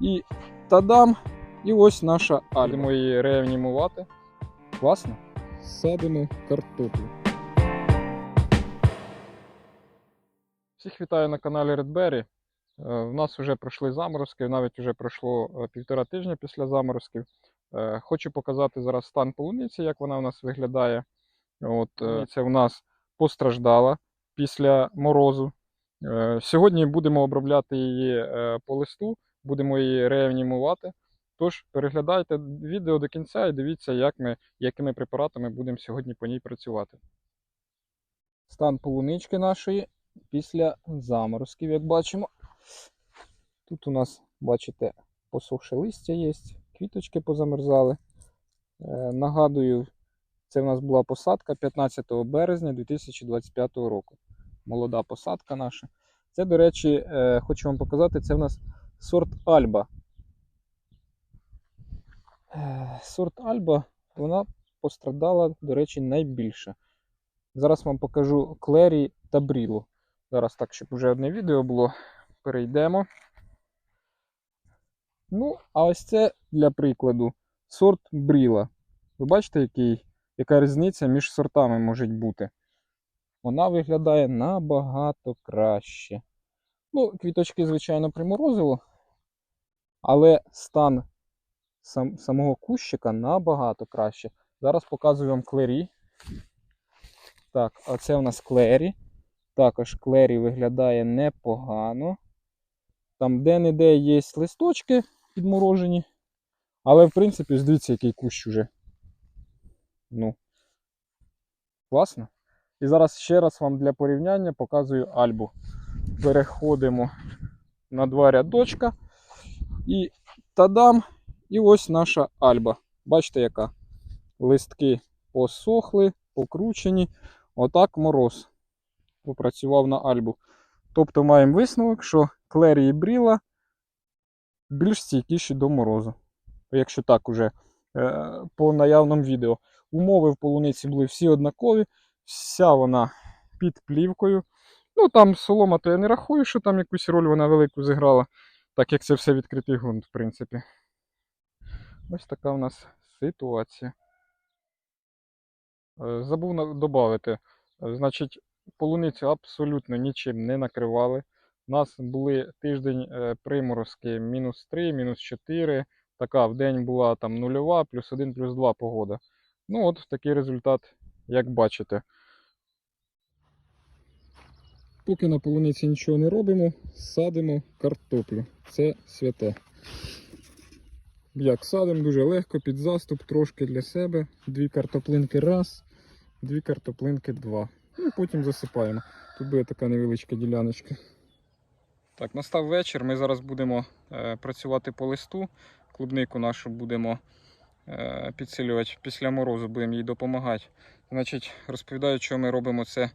І тадам! І ось наша альма. Будемо її реанімувати. Класно. Садимо картоплю. Всіх вітаю на каналі Redberry. В нас вже пройшли заморозки, навіть вже пройшло е, півтора тижня після заморозків. Е, Хочу показати зараз стан полуниці, як вона у нас виглядає. От, е, це у нас постраждала після морозу. Е, Сьогодні будемо обробляти її е, по листу, будемо її реанімувати. Тож переглядайте відео до кінця і дивіться, як ми, якими препаратами будемо сьогодні по ній працювати. Стан полунички нашої після заморозків, як бачимо. Тут у нас, бачите, посохше листя є, квіточки позамерзали. Е, нагадую, це в нас була посадка 15 березня 2025 року. Молода посадка наша. Це, до речі, е, хочу вам показати, це в нас сорт Альба. Е, Сорт Альба, вона пострадала, до речі, найбільше. Зараз вам покажу Клері та Брілу. Зараз так, щоб вже одне відео було. Перейдемо. Ну, а ось це для прикладу сорт Бріла. Ви бачите, який, яка різниця між сортами може бути? Вона виглядає набагато краще. Ну, квіточки, звичайно, приморозило, але стан сам, самого кущика набагато краще. Зараз показую вам клері. Так, а це у нас клері. Також клері виглядає непогано. Там де-не-де є листочки підморожені. Але, в принципі, дивіться, який кущ уже. Ну, класно. І зараз ще раз вам для порівняння показую альбу. Переходимо на два рядочка. І тадам! І ось наша альба. Бачите, яка? Листки посохли, покручені. Отак мороз попрацював на альбу. Тобто маємо висновок, що клері і бріла більш стійкіші до морозу. Якщо так уже е, по наявному відео. Умови в полуниці були всі однакові, вся вона під плівкою. Ну там солома, то я не рахую, що там якусь роль вона велику зіграла, так як це все відкритий ґрунт, в принципі. Ось така у нас ситуація. Е, Забув додати. Значить, полуницю абсолютно нічим не накривали. У нас були тиждень е, приморозки мінус 3, мінус 4. Така в день була там нульова, плюс 1, плюс 2 погода. Ну, от такий результат, як бачите. Поки на полуниці нічого не робимо, садимо картоплю. Це святе. Як садимо дуже легко, під заступ, трошки для себе. Дві картоплинки раз, дві картоплинки два. Ну і потім засипаємо. Тут буде така невеличка діляночка. Так, настав вечір. Ми зараз будемо е, працювати по листу. Клубнику нашу будемо е, підсилювати після морозу, будемо їй допомагати. Значить, розповідаю, що ми робимо це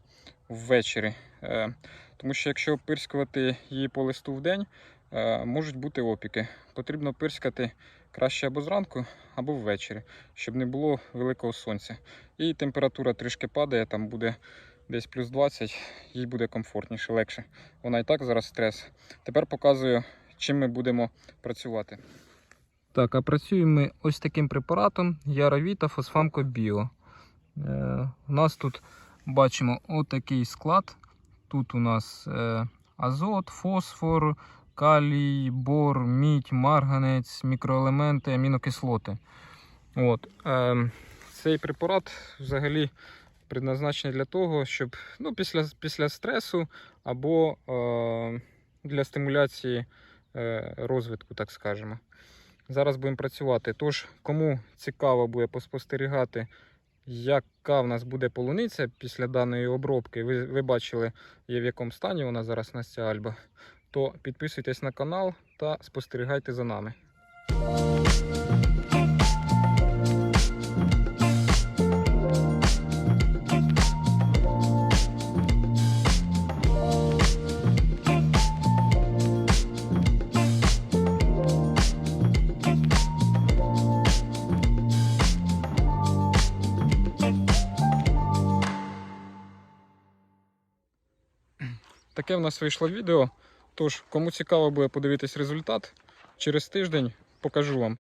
ввечері. Е, тому що якщо пирскувати її по листу в день, е, можуть бути опіки. Потрібно пирскати краще або зранку, або ввечері, щоб не було великого сонця. І температура трішки падає, там буде десь плюс 20, їй буде комфортніше, легше. Вона і так зараз стрес. Тепер показую, чим ми будемо працювати. Так, а працюємо ми ось таким препаратом Яровіта Фосфамко Біо. Е, у нас тут бачимо отакий склад. Тут у нас е, азот, фосфор, калій, бор, мідь, марганець, мікроелементи, амінокислоти. От, е, цей препарат взагалі предназначений для того, щоб ну, після, після стресу або е, для стимуляції е, розвитку, так скажемо. Зараз будемо працювати. Тож, кому цікаво буде поспостерігати, яка в нас буде полуниця після даної обробки, ви, ви бачили, є в якому стані вона зараз Настя альба, то підписуйтесь на канал та спостерігайте за нами. Таке в нас вийшло відео. Тож, кому цікаво буде подивитись результат, через тиждень покажу вам.